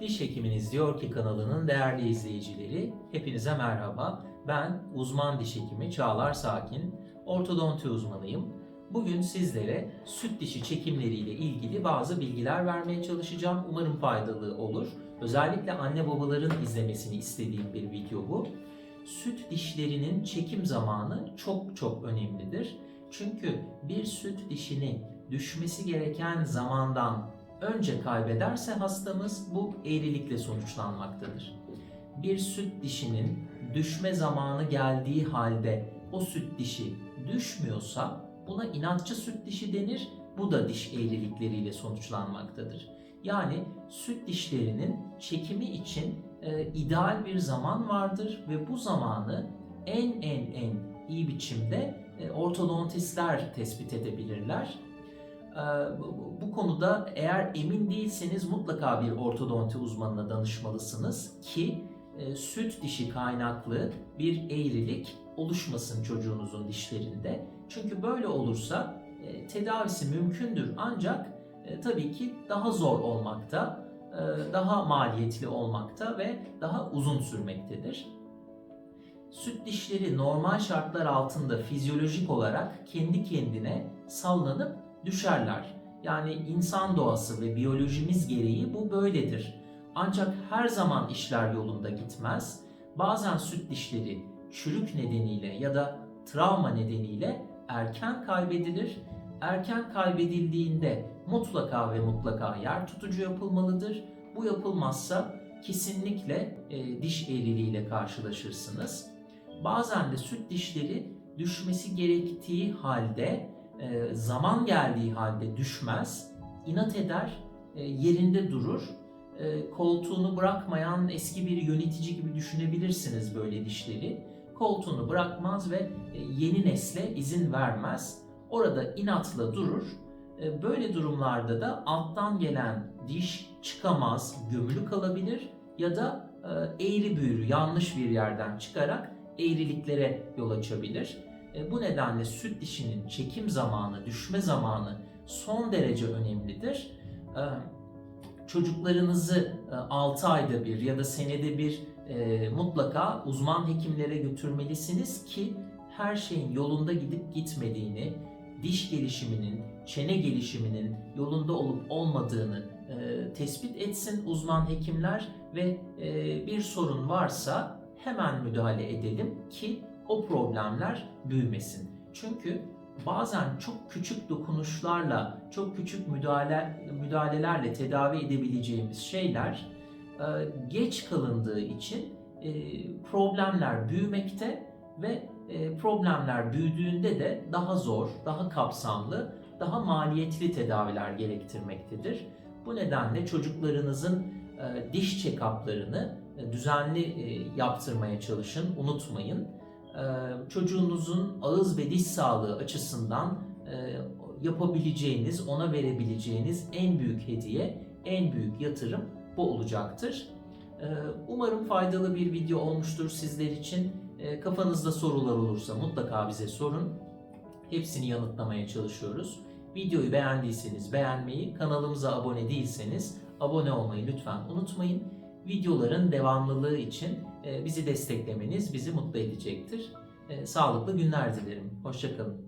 Diş Hekiminiz Diyor ki kanalının değerli izleyicileri, hepinize merhaba. Ben uzman diş hekimi Çağlar Sakin, ortodonti uzmanıyım. Bugün sizlere süt dişi çekimleriyle ilgili bazı bilgiler vermeye çalışacağım. Umarım faydalı olur. Özellikle anne babaların izlemesini istediğim bir video bu. Süt dişlerinin çekim zamanı çok çok önemlidir. Çünkü bir süt dişini düşmesi gereken zamandan önce kaybederse hastamız bu eğrilikle sonuçlanmaktadır. Bir süt dişinin düşme zamanı geldiği halde o süt dişi düşmüyorsa buna inatçı süt dişi denir. Bu da diş eğrilikleriyle sonuçlanmaktadır. Yani süt dişlerinin çekimi için e, ideal bir zaman vardır ve bu zamanı en en en iyi biçimde e, ortodontistler tespit edebilirler. Ee, bu- konuda eğer emin değilseniz mutlaka bir ortodonti uzmanına danışmalısınız ki e, süt dişi kaynaklı bir eğrilik oluşmasın çocuğunuzun dişlerinde. Çünkü böyle olursa e, tedavisi mümkündür ancak e, tabii ki daha zor olmakta, daha maliyetli olmakta ve daha uzun sürmektedir. Süt dişleri normal şartlar altında fizyolojik olarak kendi kendine sallanıp düşerler. Yani insan doğası ve biyolojimiz gereği bu böyledir. Ancak her zaman işler yolunda gitmez. Bazen süt dişleri çürük nedeniyle ya da travma nedeniyle erken kaybedilir. Erken kaybedildiğinde mutlaka ve mutlaka yer tutucu yapılmalıdır. Bu yapılmazsa kesinlikle e, diş eğriliğiyle karşılaşırsınız. Bazen de süt dişleri düşmesi gerektiği halde e, zaman geldiği halde düşmez, inat eder, e, yerinde durur. E, koltuğunu bırakmayan eski bir yönetici gibi düşünebilirsiniz böyle dişleri. Koltuğunu bırakmaz ve e, yeni nesle izin vermez. Orada inatla durur. E, Böyle durumlarda da alttan gelen diş çıkamaz, gömülü kalabilir ya da e, eğri büğrü yanlış bir yerden çıkarak eğriliklere yol açabilir. E, Bu nedenle süt dişinin çekim zamanı, düşme zamanı son derece önemlidir. E, Çocuklarınızı 6 ayda bir ya da senede bir e, mutlaka uzman hekimlere götürmelisiniz ki her şeyin yolunda gidip gitmediğini, diş gelişiminin, çene gelişiminin yolunda olup olmadığını e, tespit etsin uzman hekimler ve e, bir sorun varsa hemen müdahale edelim ki o problemler büyümesin. Çünkü bazen çok küçük dokunuşlarla, çok küçük müdahale müdahalelerle tedavi edebileceğimiz şeyler e, geç kalındığı için e, problemler büyümekte ve e, problemler büyüdüğünde de daha zor, daha kapsamlı, daha maliyetli tedaviler gerektirmektedir. Bu nedenle çocuklarınızın diş check-up'larını düzenli yaptırmaya çalışın, unutmayın. Çocuğunuzun ağız ve diş sağlığı açısından yapabileceğiniz, ona verebileceğiniz en büyük hediye, en büyük yatırım bu olacaktır. Umarım faydalı bir video olmuştur sizler için. Kafanızda sorular olursa mutlaka bize sorun. Hepsini yanıtlamaya çalışıyoruz. Videoyu beğendiyseniz beğenmeyi, kanalımıza abone değilseniz abone olmayı lütfen unutmayın. Videoların devamlılığı için e, bizi desteklemeniz bizi mutlu edecektir. E, Sağlıklı günler dilerim. Hoşçakalın.